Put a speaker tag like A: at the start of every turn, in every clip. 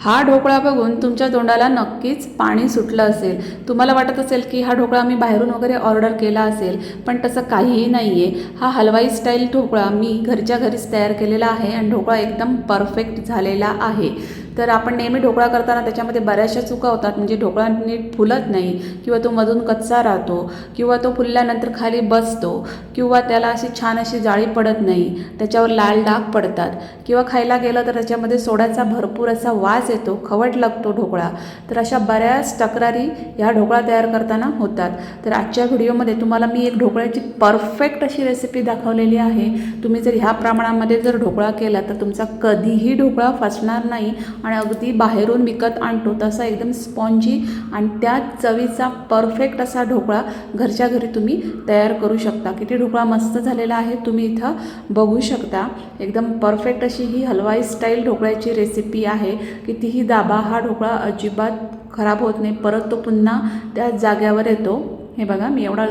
A: हा ढोकळा बघून तुमच्या तोंडाला नक्कीच पाणी सुटलं असेल. तुम्हाला वाटत असेल की हा ढोकळा मी बाहेरून वगैरे ऑर्डर केला असेल पण तसं काहीही नाही आहे हा हलवाई स्टाईल ढोकळा मी घरच्या घरीच तयार केलेला आहे आणि ढोकळा एकदम परफेक्ट झालेला आहे. तर आपण नेहमी ढोकळा करताना त्याच्यामध्ये बऱ्याचशा चुका होतात. म्हणजे ढोकळा नीट फुलत नाही किंवा तो मधून कच्चा राहतो किंवा तो फुलल्यानंतर खाली बसतो किंवा त्याला अशी छान अशी जाळी पडत नाही त्याच्यावर लाल डाग पडतात किंवा खायला गेलं तर त्याच्यामध्ये सोड्याचा भरपूर असा वास येतो खवट लागतो ढोकळा. तर अशा बऱ्याच तक्रारी ह्या ढोकळा तयार करताना होतात. तर आजच्या व्हिडिओमध्ये तुम्हाला मी एक ढोकळ्याची परफेक्ट अशी रेसिपी दाखवलेली आहे. तुम्ही जर ह्या प्रमाणामध्ये जर ढोकळा केला तर तुमचा कधीही ढोकळा फसणार नाही आणि अगदी बाहेरून विकत आणतो तसा एकदम स्पॉन्जी आणि त्या चवीचा परफेक्ट असा ढोकळा घरच्या घरी तुम्ही तयार करू शकता. किती ढोकळा मस्त झालेला आहे तुम्ही इथं बघू शकता. एकदम परफेक्ट अशी ही हलवाई स्टाईल ढोकळ्याची रेसिपी आहे. कितीही दाबा हा ढोकळा अजिबात खराब होत नाही. परत तो पुन्हा त्याच जाग्यावर येतो. हे बघा मी एवढा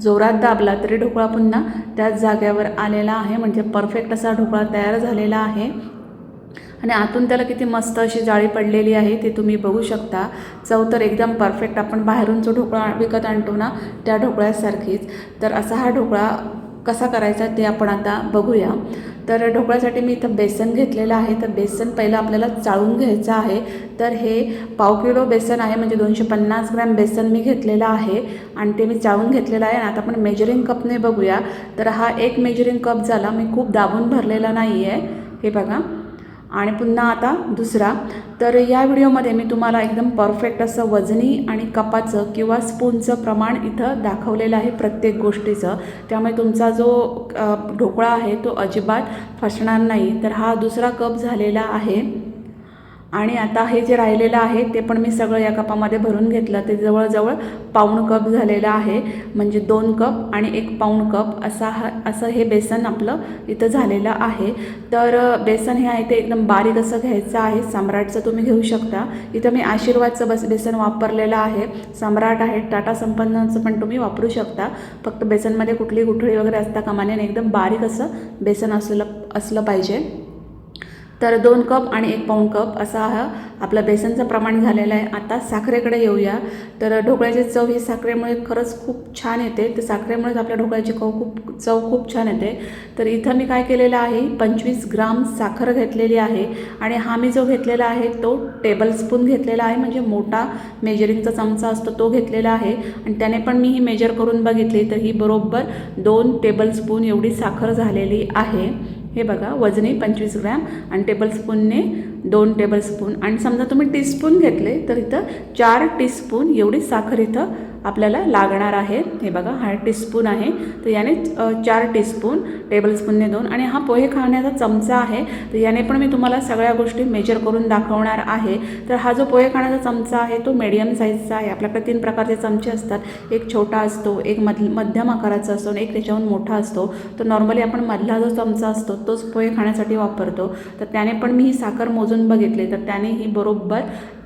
A: जोरात दाबला तरी ढोकळा पुन्हा त्याच जाग्यावर आलेला आहे. म्हणजे परफेक्ट असा ढोकळा तयार झालेला आहे. आणि आतून त्याला किती मस्त अशी जाळी पडलेली आहे ती तुम्ही बघू शकता. चव तर एकदम परफेक्ट आपण बाहेरून जो ढोकळा विकत आणतो ना त्या ढोकळ्यासारखीच. तर असा हा ढोकळा कसा करायचा ते आपण आता बघूया. तर ढोकळ्यासाठी मी इथं बेसन घेतलेलं आहे. तर बेसन पहिलं आपल्याला चाळून घ्यायचं आहे. तर हे पाव किलो बेसन आहे म्हणजे दोनशे पन्नास ग्रॅम बेसन मी घेतलेलं आहे. आणि ते मी चाळून घेतलेलं आहे. आणि आता आपण मेजरिंग कपने बघूया. तर हा एक मेजरिंग कप झाला. मी खूप दाबून भरलेला नाही आहे हे बघा. आणि पुन्हा आता दुसरा. तर या व्हिडिओमध्ये मी तुम्हाला एकदम परफेक्ट असं वजनी आणि कपाचं किंवा स्पूनचं प्रमाण इथं दाखवलेलं आहे प्रत्येक गोष्टीचं. त्यामुळे तुमचा जो ढोकळा आहे तो अजिबात फसणार नाही. तर हा दुसरा कप झालेला आहे. आणि आता हे जे राहिलेलं आहे ते पण मी सगळं या कपामध्ये भरून घेतलं. ते जवळजवळ पाऊण कप झालेलं आहे. म्हणजे दोन कप आणि एक पाऊण कप असा हा असं हे बेसन आपलं इथं झालेलं आहे. तर बेसन हे आहे ते एकदम बारीक असं घ्यायचं आहे. सम्राटचं तुम्ही घेऊ शकता. इथं मी आशीर्वादचं बस बेसन वापरलेलं आहे. सम्राट आहे टाटा संपन्नचं पण तुम्ही वापरू शकता. फक्त बेसनमध्ये कुठली गुठळी वगैरे असता कामाने एकदम बारीक असं बेसन असलं असलं पाहिजे. तर दोन कप आणि एक पाऊण कप असा हा आपला बेसनचं प्रमाण झालेलं आहे. आता साखरेकडे येऊया. तर ढोकळ्याची चव ही साखरेमुळे खरंच खूप छान येते. तर साखरेमुळेच आपल्या ढोकळ्याची कव खूप चव खूप छान येते. तर इथं मी काय केलेलं आहे पंचवीस ग्राम साखर घेतलेली आहे. आणि हा मी जो घेतलेला आहे तो टेबलस्पून घेतलेला आहे. म्हणजे मोठा मेजरिंगचा चमचा असतो तो घेतलेला आहे. आणि त्याने पण मी ही मेजर करून बघितली. तर ही बरोबर दोन टेबलस्पून एवढी साखर झालेली आहे. हे बघा वजनी पंचवीस ग्रॅम आणि टेबलस्पूनने दोन टेबलस्पून आणि समजा तुम्ही टीस्पून घेतले तर इथं चार टीस्पून एवढी साखर इथं आपल्याला लागणार आहे. हे बघा हा टीस्पून आहे. तर याने चार टीस्पून टेबलस्पूनने दोन. आणि हा पोहे खाण्याचा चमचा आहे. तर याने पण मी तुम्हाला सगळ्या गोष्टी मेजर करून दाखवणार आहे. तर हा जो पोहे खाण्याचा चमचा आहे तो मीडियम साईजचा आहे. आपल्याकडे तीन प्रकारचे चमचे असतात. एक छोटा असतो एक मध मध्यम आकाराचा असतो आणि एक त्याच्याहून मोठा असतो. तर नॉर्मली आपण मधला जो चमचा असतो तोच पोहे खाण्यासाठी वापरतो. तर त्याने पण मी ही साखर मोजून बघितली. तर त्याने ही बरोबर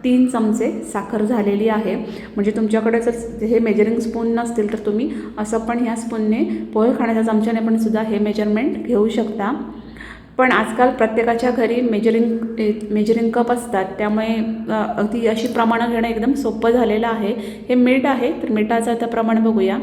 A: तीन चमचे साखर झालेली आहे. म्हणजे तुमच्याकडे जर हे मेजरिंग स्पून नसतील तर तुम्ही असं पण ह्या स्पूनने पोहे खाण्याच्या चमच्याने पण सुद्धा हे मेजरमेंट घेऊ शकता. पण आजकाल प्रत्येकाच्या घरी मेजरिंग मेजरिंग कप असतात. त्यामुळे अगदी अशी प्रमाणं घेणं एकदम सोपं झालेलं आहे. हे मीठ आहे तर मिठाचं आता प्रमाण बघूया.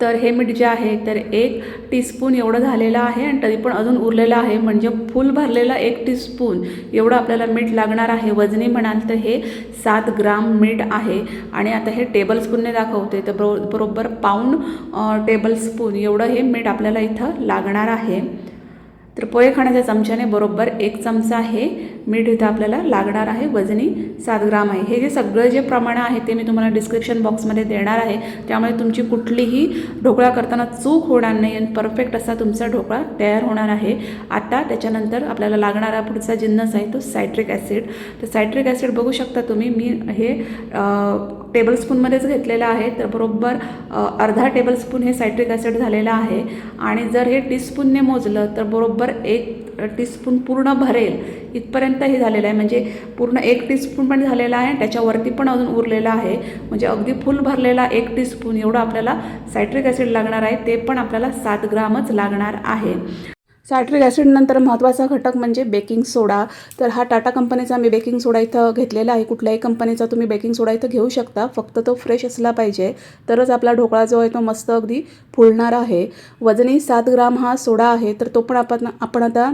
A: तर हे मीठ जे आहे तर एक टीस्पून एवढं झालेलं आहे आणि तरी पण अजून उरलेलं आहे. म्हणजे फुल भरलेला एक टीस्पून एवढं आपल्याला मीठ लागणार आहे. वजनी म्हणाल तर हे सात ग्राम मीठ आहे. आणि आता हे टेबलस्पूनने दाखवते. तर बरो बरोबर पाऊण टेबलस्पून एवढं हे मीठ आपल्याला इथं लागणार आहे. तर पोहे खाण्याच्या चमच्याने बरोबर एक चमचा हे मीठ इथं आपल्याला लागणार आहे. वजनी सात ग्राम आहे. हे जे सगळं जे प्रमाण आहे ते मी तुम्हाला डिस्क्रिप्शन बॉक्समध्ये देणार आहे. त्यामुळे तुमची कुठलीही ढोकळा करताना चूक होणार नाही आणि परफेक्ट असा तुमचा ढोकळा तयार होणार आहे. आता त्याच्यानंतर आपल्याला लागणारा पुढचा जिन्नस आहे तो सायट्रिक ॲसिड तर सायट्रिक ॲसिड बघू शकता तुम्ही. मी हे टेबलस्पूनमध्येच घेतलेलं आहे. तर बरोबर अर्धा टेबलस्पून हे सायट्रिक ॲसिड झालेलं आहे. आणि जर हे टीस्पूनने मोजलं तर बरोबर एक टीस्पून पूर्ण भरेल. इथपर्यंत हे झालेलं आहे. म्हणजे पूर्ण एक टीस्पून पण झालेला आहे त्याच्यावरती पण अजून उरलेलं आहे. म्हणजे अगदी फुल भरलेला एक टीस्पून एवढं आपल्याला सायट्रिक ॲसिड लागणार आहे. ते पण आपल्याला सात ग्रामच लागणार आहे. सायट्रिक ॲसिडनंतर महत्त्वाचा घटक म्हणजे बेकिंग सोडा. तर हा टाटा कंपनीचा मी बेकिंग सोडा इथं घेतलेला आहे. कुठल्याही कंपनीचा तुम्ही बेकिंग सोडा इथं घेऊ शकता. फक्त तो फ्रेश असला पाहिजे. तरच आपला ढोकळा जो आहे तो मस्त अगदी फुलणार आहे. वजनी सात ग्राम हा सोडा आहे. तर तो पण आपण आपण आता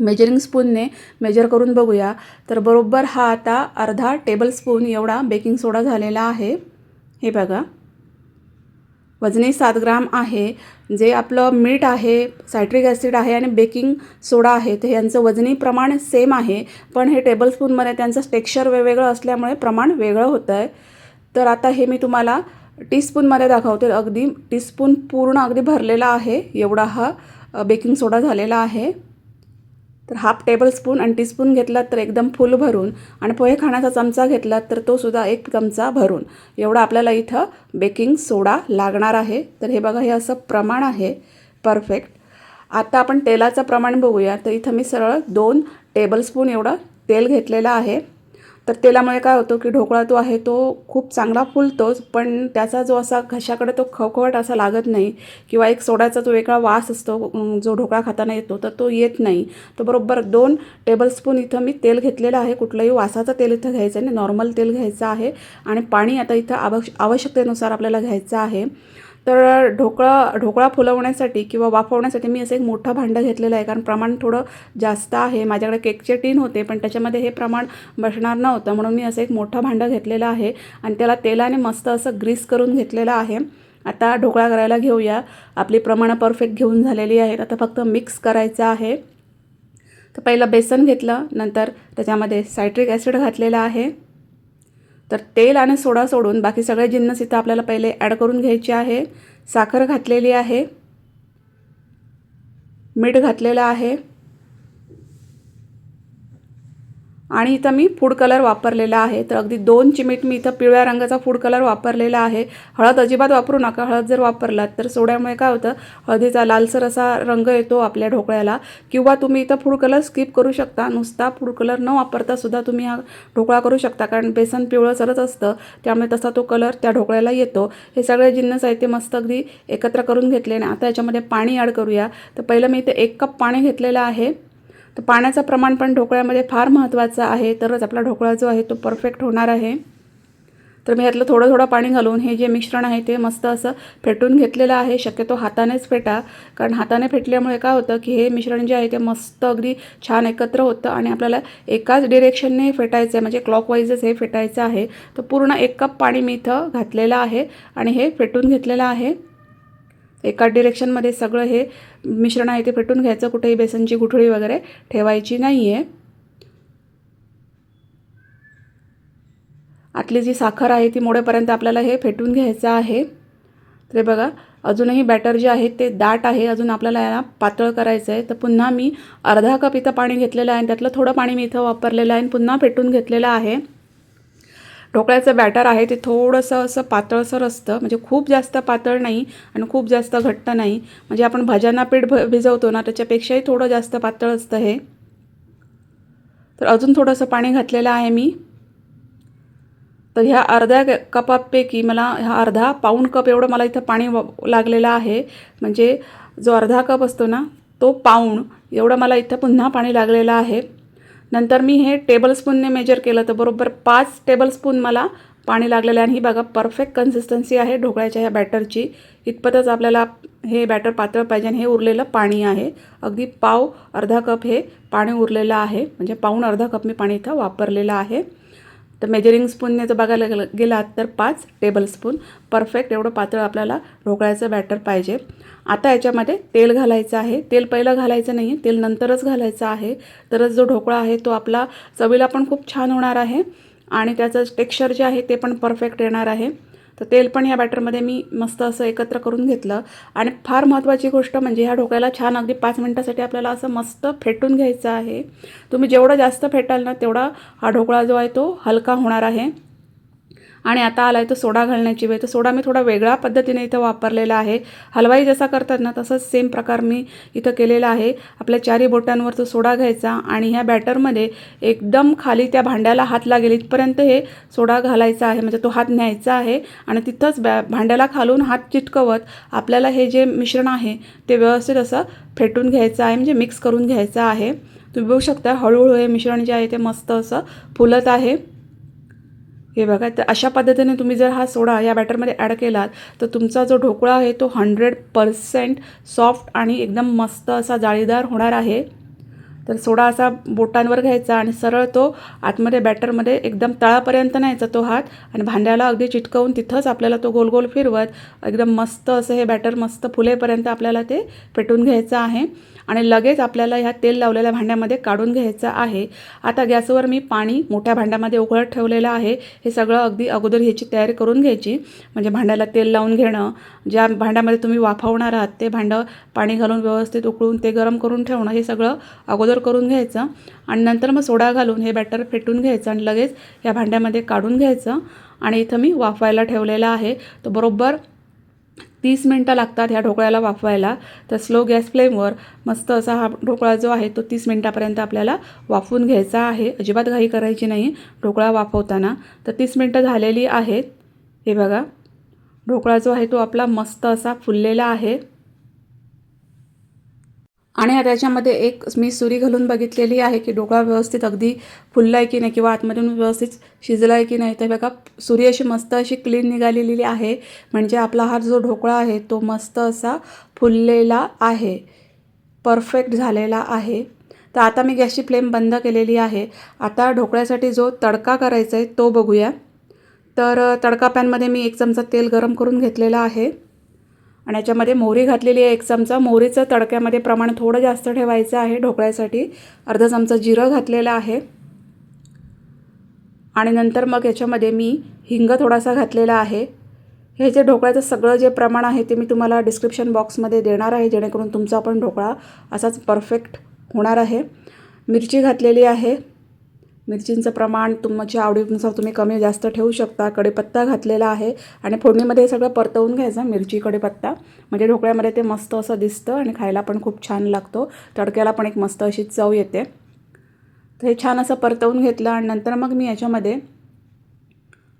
A: मेजरिंग स्पूनने मेजर करून बघूया. तर बरोबर हा आता अर्धा टेबलस्पून एवढा बेकिंग सोडा झालेला आहे. हे बघा. वजनी सात ग्राम आहे जे आपलं मीठ आहे सायट्रिक ॲसिड आहे आणि बेकिंग सोडा आहे ते यांचं वजनी प्रमाण सेम आहे पण हे टेबलस्पूनमध्ये त्यांचं टेक्स्चर वेगवेगळं असल्यामुळे प्रमाण वेगळं होतं आहे तर आता हे मी तुम्हाला टीस्पूनमध्ये दाखवते. अगदी टीस्पून पूर्ण अगदी भरलेला आहे एवढा हा बेकिंग सोडा झालेला आहे. तर हाफ टेबलस्पून आणि टीस्पून घेतलात तर एकदम फुल भरून आणि पोहे खाण्याचा चमचा घेतलात तर तो सुद्धा एक चमचा भरून. एवढा आपल्याला इथं बेकिंग सोडा लागणार आहे. तर हे बघा हे असं प्रमाण आहे. परफेक्ट. आता आपण तेलाचं प्रमाण बघूया. तर इथं मी सरळ दोन टेबलस्पून एवढं तेल घेतलेलं आहे. तर तेलामुळे काय होतं की ढोकळा तो आहे तो खूप चांगला फुलतोच पण त्याचा जो असा घशाकडे तो खवखवट असा लागत नाही किंवा एक सोड्याचा जो वेगळा वास असतो जो ढोकळा खाताना येतो तर तो येत नाही. तो बरोबर दोन टेबलस्पून इथं मी तेल घेतलेलं आहे. कुठलंही वासाचं तेल इथं घ्यायचं नाही. नॉर्मल तेल घ्यायचं आहे. आणि पाणी आता इथं आवश्य आवश्यकतेनुसार आपल्याला घ्यायचं आहे. तर ढोकळा ढोकळा फुलवण्यासाठी किंवा वाफवण्यासाठी मी असं एक मोठं भांडं घेतलेलं आहे. कारण प्रमाण थोडं जास्त आहे. माझ्याकडे केकचे टीन होते पण त्याच्यामध्ये हे प्रमाण बसणार नव्हतं. म्हणून मी असं एक मोठं भांडं घेतलेलं आहे. आणि त्याला तेलाने मस्त असं ग्रीस करून घेतलेलं आहे. आता ढोकळा करायला घेऊया. आपली प्रमाणं परफेक्ट घेऊन झालेली आहेत. आता फक्त मिक्स करायचं आहे. तर पहिलं बेसन घेतलं. नंतर त्याच्यामध्ये सायट्रिक ॲसिड घातलेलं आहे. तर तेल आणि सोडा सोडून बाकी सगळे जिन्नस इथं आपल्याला पहिले ॲड करून घ्यायचे आहे. साखर घातलेली आहे. मीठ घातलेलं आहे. आणि इथं मी फूड कलर वापरलेला आहे. तर अगदी दोन चिमीट मी इथं पिवळ्या रंगाचा फूड कलर वापरलेला आहे. हळद अजिबात वापरू नका. हळद जर वापरलात तर सोड्यामुळे काय होतं? हळदीचा लालसर असा रंग येतो आपल्या ढोकळ्याला. किंवा तुम्ही इथं फूड कलर स्किप करू शकता. नुसता फूड कलर न वापरता सुद्धा तुम्ही हा ढोकळा करू शकता. कारण बेसन पिवळसरच असतं. त्यामुळे तसा तो कलर त्या ढोकळ्याला येतो. हे सगळे जिन्नस आहे ते मस्त अगदी एकत्र करून घेतले. आणि आता याच्यामध्ये पाणी ॲड करूया. तर पहिलं मी इथे एक कप पाणी घेतलेलं आहे. तर पाण्याचं प्रमाण पण ढोकळ्यामध्ये फार महत्त्वाचं आहे. तरच आपला ढोकळा जो आहे तो परफेक्ट होणार आहे. तर मी यातलं थोडं थोडं पाणी घालून हे जे मिश्रण आहे ते मस्त असं फेटून घेतलेलं आहे. शक्यतो हातानेच फेटा. कारण हाताने फेटल्यामुळे काय होतं की हे मिश्रण जे आहे ते मस्त अगदी छान एकत्र होतं आणि आपल्याला एकाच डिरेक्शनने फेटायचं आहे म्हणजे क्लॉकवाईजच हे फेटायचं आहे. तर पूर्ण एक कप पाणी मी इथं घातलेलं आहे आणि हे फेटून घेतलेलं आहे. एका डिरेक्शनमध्ये सगळं हे मिश्रण आहे ते फेटून घ्यायचं कुठेही बेसनची गुठळी वगैरे ठेवायची नाही आहे आतली जी साखर आहे ती मोडेपर्यंत आपल्याला हे फेटून घ्यायचं आहे. तर बघा अजूनही बॅटर जे आहे ते दाट आहे अजून आपल्याला याला पातळ करायचं आहे. तर पुन्हा मी अर्धा कप इथं पाणी घेतलेलं आहे आणि त्यातलं थोडं पाणी मी इथं वापरलेलं आहे आणि पुन्हा फेटून घेतलेलं आहे. ढोकळ्याचं बॅटर आहे ते थोडंसं असं पातळसर असतं. म्हणजे खूप जास्त पातळ नाही आणि खूप जास्त घट्ट नाही. म्हणजे आपण भाज्यांना पीठ भ भिजवतो ना त्याच्यापेक्षाही थोडं जास्त पातळ असतं हे. तर अजून थोडंसं पाणी घातलेलं आहे मी. तर ह्या अर्ध्या कपापैकी मला हा अर्धा पाऊण कप एवढं मला इथं पाणी व लागलेलं आहे. म्हणजे जो अर्धा कप असतो ना तो पाऊण एवढं मला इथं पुन्हा पाणी लागलेलं आहे. नंतर मी हे टेबलस्पूनने मेजर केलं तर बरोबर पाच टेबलस्पून मला पाणी लागलेलं आहे. आणि ही बघा परफेक्ट कन्सिस्टन्सी आहे ढोकळ्याच्या ह्या बॅटरची इतपतच आपल्याला हे बॅटर पातळ पाहिजे आणि हे उरलेलं पाणी आहे. अगदी पाव अर्धा कप हे पाणी उरलेलं आहे. म्हणजे पाऊण अर्धा कप मी पाणी इथं वापरलेलं आहे. तर मेजरिंग स्पूनने जर बघायला गेलं गेलात तर पाच टेबलस्पून परफेक्ट एवढं पातळ आपल्याला ढोकळ्याचं बॅटर पाहिजे. आता याच्यामध्ये तेल घालायचं आहे. तेल पहिलं घालायचं नाही आहे तेल नंतरच घालायचं आहे. तरच जो ढोकळा आहे तो आपला चवीला पण खूप छान होणार आहे. आणि त्याचं टेक्स्चर जे आहे ते पण परफेक्ट येणार आहे. तर तेल पण या बॅटरमध्ये मी मस्त असं एकत्र करून घेतलं. आणि फार महत्त्वाची गोष्ट म्हणजे ह्या ढोकळ्याला छान अगदी पाच मिनटासाठी आपल्याला असं मस्त फेटून घ्यायचं आहे. तुम्ही जेवढं जास्त फेटाल ना तेवढा हा ढोकळा जो आहे तो हलका होणार आहे. आणि आता आला आहे तो सोडा घालण्याची वेळ. तर सोडा मी थोडा वेगळ्या पद्धतीने इथं वापरलेला आहे. हलवाई जसा करतात ना तसंच सेम प्रकार मी इथं केलेला आहे. आपल्या चारी बोटांवर तो सोडा घ्यायचा आणि ह्या बॅटरमध्ये एकदम खाली त्या भांड्याला हात लागेल. इथपर्यंत हे सोडा घालायचा आहे. म्हणजे तो हात न्यायचा आहे आणि तिथंच बॅ भांड्याला खालून हात चिटकवत आपल्याला हे जे मिश्रण आहे ते व्यवस्थित असं फेटून घ्यायचं आहे. म्हणजे मिक्स करून घ्यायचं आहे. तुम्ही बघू शकता हळूहळू हे मिश्रण जे आहे ते मस्त असं फुलत आहे. हे बघा तर अशा पद्धतीने तुम्ही जर हा सोडा या बॅटरमध्ये ॲड केलात तर तुमचा जो ढोकळा आहे तो हंड्रेड पर्सेंट सॉफ्ट आणि एकदम मस्त असा जाळीदार होणार आहे. तर सोडा असा बोटांवर घ्यायचा आणि सरळ तो आतमध्ये बॅटरमध्ये एकदम तळापर्यंत न्यायचा तो हात आणि भांड्याला अगदी चिटकवून तिथंच आपल्याला तो गोल गोल फिरवत एकदम मस्त असं हे बॅटर मस्त फुलेपर्यंत आपल्याला ते पेटून घ्यायचं आहे. आणि लगेच आपल्याला ह्या तेल लावलेल्या भांड्यामध्ये काढून घ्यायचं आहे. आता गॅसवर मी पाणी मोठ्या भांड्यामध्ये उकळत ठेवलेलं आहे. हे सगळं अगदी अगोदर ह्याची तयारी करून घ्यायची. म्हणजे भांड्याला तेल लावून घेणं ज्या भांड्यामध्ये तुम्ही वाफवणार आहात ते भांडं पाणी घालून व्यवस्थित उकळून ते गरम करून ठेवणं हे सगळं अगोदर करून घ्यायचं आणि नंतर मग सोडा घालून हे बॅटर फेटून घ्यायचं आणि लगेच या भांड्यामध्ये काढून घ्यायचं. आणि इथं मी वाफवायला ठेवलेला आहे. तो बरोबर तीस मिनटं लागतात ह्या ढोकळ्याला वाफवायला. तर स्लो गॅस फ्लेमवर मस्त असा हा ढोकळा जो आहे तो तीस मिनटापर्यंत आपल्याला वाफवून घ्यायचा आहे. अजिबात घाई करायची नाही ढोकळा वाफवताना. तर तीस मिनटं झालेली आहेत. हे बघा. ढोकळा जो आहे तो आपला मस्त असा फुललेला आहे. आणि त्याच्यामध्ये एक मी सुरी घालून बघितलेली आहे की ढोकळा व्यवस्थित अगदी फुलला आहे की नाही किंवा आतमधून व्यवस्थित शिजला आहे की नाही तर बघा सुरी अशी मस्त अशी क्लीन निघालेली आहे. म्हणजे आपला हा जो ढोकळा आहे तो मस्त असा फुललेला आहे. परफेक्ट झालेला आहे. तर आता मी गॅसची फ्लेम बंद केलेली आहे. आता ढोकळ्यासाठी जो तडका करायचा आहे तो बघूया. तर तडका पॅनमध्ये मी एक चमचा तेल गरम करून घेतलेला आहे. आणि याच्यामध्ये मोहरी घातलेली आहे एक चमचा. मोहरीचं तडक्यामध्ये प्रमाण थोडं जास्त ठेवायचं आहे ढोकळ्यासाठी. अर्धा चमचा जिरं घातलेलं आहे. आणि नंतर मग याच्यामध्ये मी हिंग थोडासा घातलेला आहे. हे जे ढोकळ्याचं सगळं जे प्रमाण आहे ते मी तुम्हाला डिस्क्रिप्शन बॉक्समध्ये देणार आहे जेणेकरून तुमचा पण ढोकळा असाच परफेक्ट होणार आहे. मिरची घातलेली आहे. मिरचींचं प्रमाण तुमच्या आवडीनुसार तुम्ही कमी जास्त ठेवू शकता. कढीपत्ता घातलेला आहे आणि फोडणीमध्ये हे सगळं परतवून घ्यायचं मिरची कढीपत्ता म्हणजे ढोकळ्यामध्ये ते मस्त असं दिसतं आणि खायला पण खूप छान लागतो. तडक्याला पण एक मस्त अशी चव येते. तर हे छान असं परतवून घेतलं आणि नंतर मग मी याच्यामध्ये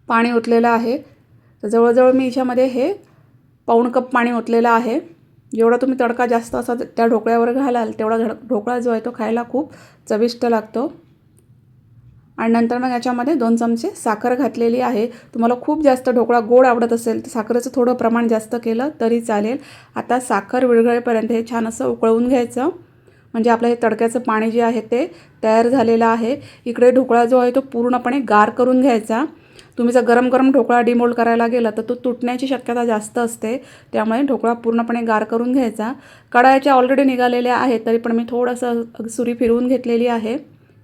A: पाणी ओतलेलं आहे. तर जवळजवळ मी याच्यामध्ये हे पाऊण कप पाणी ओतलेलं आहे. जेवढा तुम्ही तडका जास्त असा त्या ढोकळ्यावर घालाल तेवढा ढोकळा जो आहे तो खायला खूप चविष्ट लागतो. आणि नंतर मग याच्यामध्ये दोन चमचे साखर घातलेली आहे. तुम्हाला खूप जास्त ढोकळा गोड आवडत असेल तर साखरेचं थोडं प्रमाण जास्त केलं तरी चालेल. आता साखर विरघळेपर्यंत हे छान असं उकळवून घ्यायचं. म्हणजे आपलं हे तडक्याचं पाणी जे आहे ते तयार झालेलं आहे. इकडे ढोकळा जो आहे तो पूर्णपणे गार करून घ्यायचा. तुम्ही जर गरम गरम ढोकळा डिमोल्ड करायला गेला तर तो तुटण्याची शक्यता जास्त असते. त्यामुळे ढोकळा पूर्णपणे गार करून घ्यायचा. कडायाच्या ऑलरेडी निघालेल्या आहेत तरी पण मी थोडंसं सुरी फिरवून घेतलेली आहे.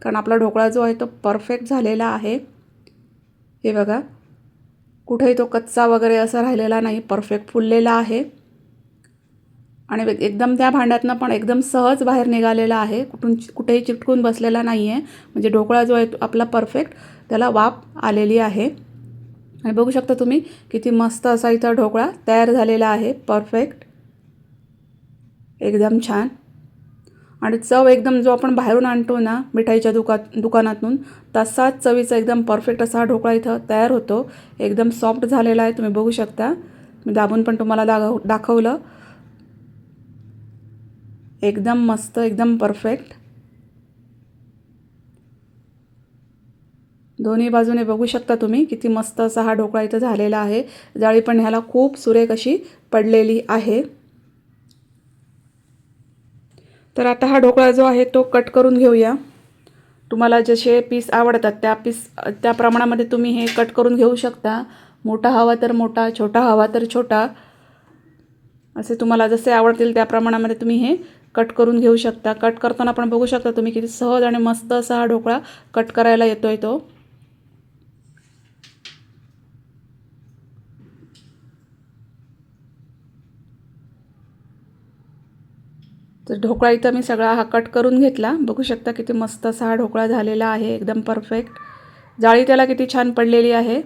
A: कारण आपला ढोकळा जो आहे तो परफेक्ट झालेला आहे. हे बघा. कुठेही तो कच्चा वगैरे असा राहिलेला नाही परफेक्ट फुललेला आहे. आणि एकदम त्या भांड्यातनं पण एकदम सहज बाहेर निघालेला आहे. कुठून कुठेही चिटकून बसलेला नाही आहे म्हणजे ढोकळा जो आहे तो आपला परफेक्ट त्याला वाफ आलेली आहे. आणि बघू शकता तुम्ही किती मस्त असा इथं ढोकळा तयार झालेला आहे. परफेक्ट एकदम छान. आणि चव एकदम जो आपण बाहेरून आणतो ना मिठाईच्या दुका दुकानातून तसाच चवीचा एकदम परफेक्ट असा ढोकळा इथं तयार होतो. एकदम सॉफ्ट झालेला आहे तुम्ही बघू शकता. मी दाबून पण तुम्हाला दाग दाखवलं. एकदम मस्त एकदम परफेक्ट दोन्ही बाजूने बघू शकता तुम्ही किती मस्त असा हा ढोकळा इथं झालेला आहे. जाळी पण ह्याला खूप सुरेख अशी पडलेली आहे. तर आता हा ढोकळा जो आहे तो कट करून घेऊया. तुम्हाला जसे पीस आवडतात त्या पीस त्या प्रमाणामध्ये तुम्ही हे कट करून घेऊ शकता. मोठा हवा तर मोठा छोटा हवा तर छोटा. असे तुम्हाला जसे आवडतील त्या प्रमाणामध्ये तुम्ही हे कट करून घेऊ शकता. कट करताना आपण बघू शकता तुम्ही किती सहज आणि मस्त असा हा ढोकळा कट करायला येतो आहे तो. तर ढोकळा इथं मी सगळा हा कट करून घेतला. बघू शकता किती मस्त असा हा ढोकळा झालेला आहे एकदम परफेक्ट जाळी त्याला किती छान पडलेली आहे.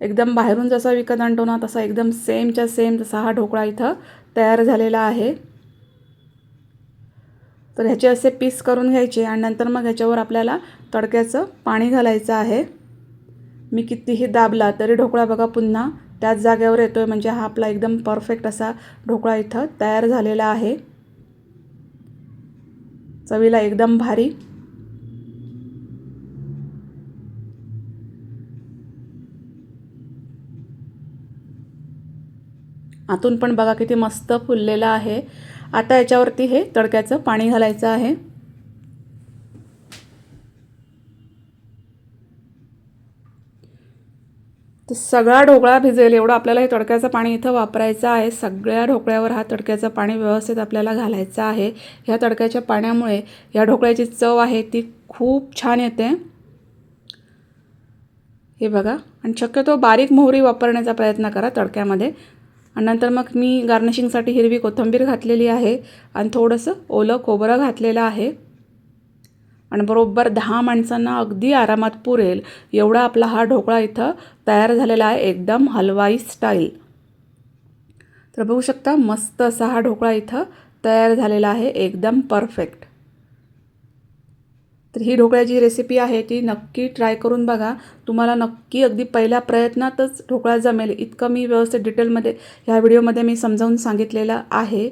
A: एकदम बाहेरून जसा विकत आणतो ना तसा एकदम सेमच्या सेम तसा हा ढोकळा इथं तयार झालेला आहे. तर ह्याचे असे पीस करून घ्यायचे आणि नंतर मग ह्याच्यावर आपल्याला तडक्याचं पाणी घालायचं आहे. मी कितीही दाबला तरी ढोकळा बघा पुन्हा त्याच जागेवर येतो आहे म्हणजे हा आपला एकदम परफेक्ट असा ढोकळा इथं तयार झालेला आहे. चवीला एकदम भारी. आतून पण बघा किती मस्त फुललेलं आहे. आता याच्यावरती हे तडक्याचं पाणी घालायचं आहे तर सगळा ढोकळा भिजेल एवढं आपल्याला हे तडक्याचं पाणी इथं वापरायचं आहे. सगळ्या ढोकळ्यावर हा तडक्याचं पाणी व्यवस्थित आपल्याला घालायचं आहे. ह्या तडक्याच्या पाण्यामुळे या ढोकळ्याची चव आहे ती खूप छान येते. हे बघा. आणि शक्यतो बारीक मोहरी वापरण्याचा प्रयत्न करा तडक्यामध्ये. आणि नंतर मग मी गार्निशिंगसाठी हिरवी कोथिंबीर घातलेली आहे. आणि थोडंसं ओलं खोबरं घातलेलं आहे. आणि बरोबर दहा माणसांना अगदी आरामात पुरेल एवढा आपला हा ढोकळा इथं तयार झालेला आहे एकदम हलवाई स्टाईल तर बघू शकता मस्त असा हा ढोकळा इथं तयार झालेला आहे एकदम परफेक्ट तर ही ढोकळ्याची रेसिपी आहे ती नक्की ट्राय करून बघा. तुम्हाला नक्की अगदी पहिल्या प्रयत्नातच ढोकळा जमेल. इतकं मी व्यवस्थित डिटेलमध्ये ह्या व्हिडिओमध्ये मी समजावून सांगितलेलं आहे.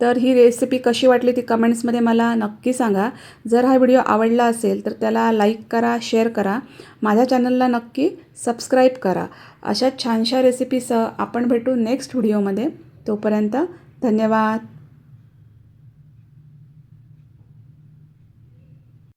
A: तर ही रेसिपी कशी वाटली ती कमेंट्समध्ये मला नक्की सांगा. जर हा व्हिडिओ आवडला असेल तर त्याला लाईक करा शेअर करा. माझ्या चॅनलला नक्की सबस्क्राईब करा. अशा छानशा रेसिपीसह आपण भेटू नेक्स्ट व्हिडिओमध्ये तोपर्यंत धन्यवाद.